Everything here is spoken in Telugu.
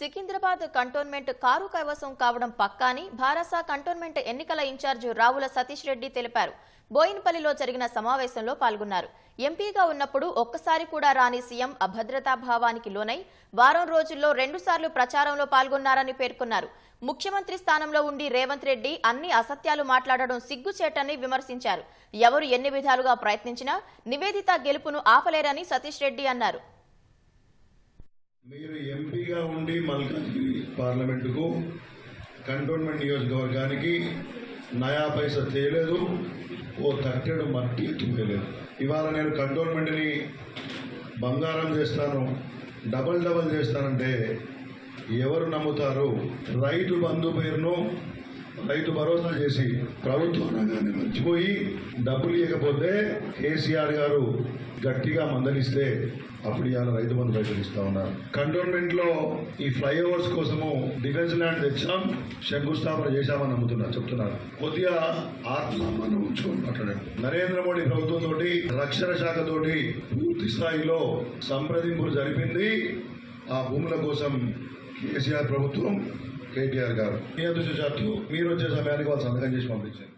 సికింద్రాబాద్ కంటోన్మెంట్ కారు కైవసం కావడం పక్కాని భారస కంటోన్మెంట్ ఎన్నికల ఇన్ఛార్జ్ రావుల సతీష్ రెడ్డి తెలిపారు. బోయిన్పల్లిలో జరిగిన సమావేశంలో పాల్గొన్నారు. ఎంపీగా ఉన్నప్పుడు ఒక్కసారి కూడా రాని సీఎం అభద్రతా భావానికి లోనై వారం రోజుల్లో రెండుసార్లు ప్రచారంలో పాల్గొన్నారని పేర్కొన్నారు. ముఖ్యమంత్రి స్థానంలో ఉండి రేవంత్ రెడ్డి అన్ని అసత్యాలు మాట్లాడడం సిగ్గుచేటని విమర్శించారు. ఎవరు ఎన్ని విధాలుగా ప్రయత్నించినా నివేదిత గెలుపును ఆపలేరని సతీష్ రెడ్డి అన్నారు. మీరు ఎంపీగా ఉండి మల్కాజ్గిరి పార్లమెంటుకు కంటోన్మెంట్ నియోజకవర్గానికి నయా పైసా తేలేదు ఓ తట్టెడు మట్టి ఎత్తుకోలేదు ఇవాళ నేను కంటోన్మెంట్ని బంగారం చేస్తాను డబల్ డబల్ చేస్తానంటే ఎవరు నమ్ముతారు? రైతు బంధు పేరును రైతు భరోసా చేసి ప్రభుత్వ మర్చిపోయి డబ్బులు ఇవ్వకపోతే కేసీఆర్ గారు గట్టిగా మందలిస్తే అప్పుడు ఇవాళ రైతు బంధు పైసలు ఇస్తా ఉన్నారు. కంటోన్మెంట్లో ఈ ఫ్లైఓవర్స్ కోసము డిఫెన్స్ ల్యాండ్ తెచ్చాం శంకుస్థాపన చేశామని నమ్ముతున్నారు చెప్తున్నారు. కొద్దిగా ఆత్మాన్ని ఉంచుకొని మాట్లాడండి. నరేంద్ర మోడీ ప్రభుత్వం తోటి రక్షణ శాఖ తోటి పూర్తి స్థాయిలో సంప్రదింపులు జరిపింది. ఆ భూముల కోసం కేసీఆర్ ప్రభుత్వం కేటీఆర్ గారు. మీ జాతీయులు మీరు వచ్చే సమయానికి వాళ్ళు సంతకం చేసి పంపించారు.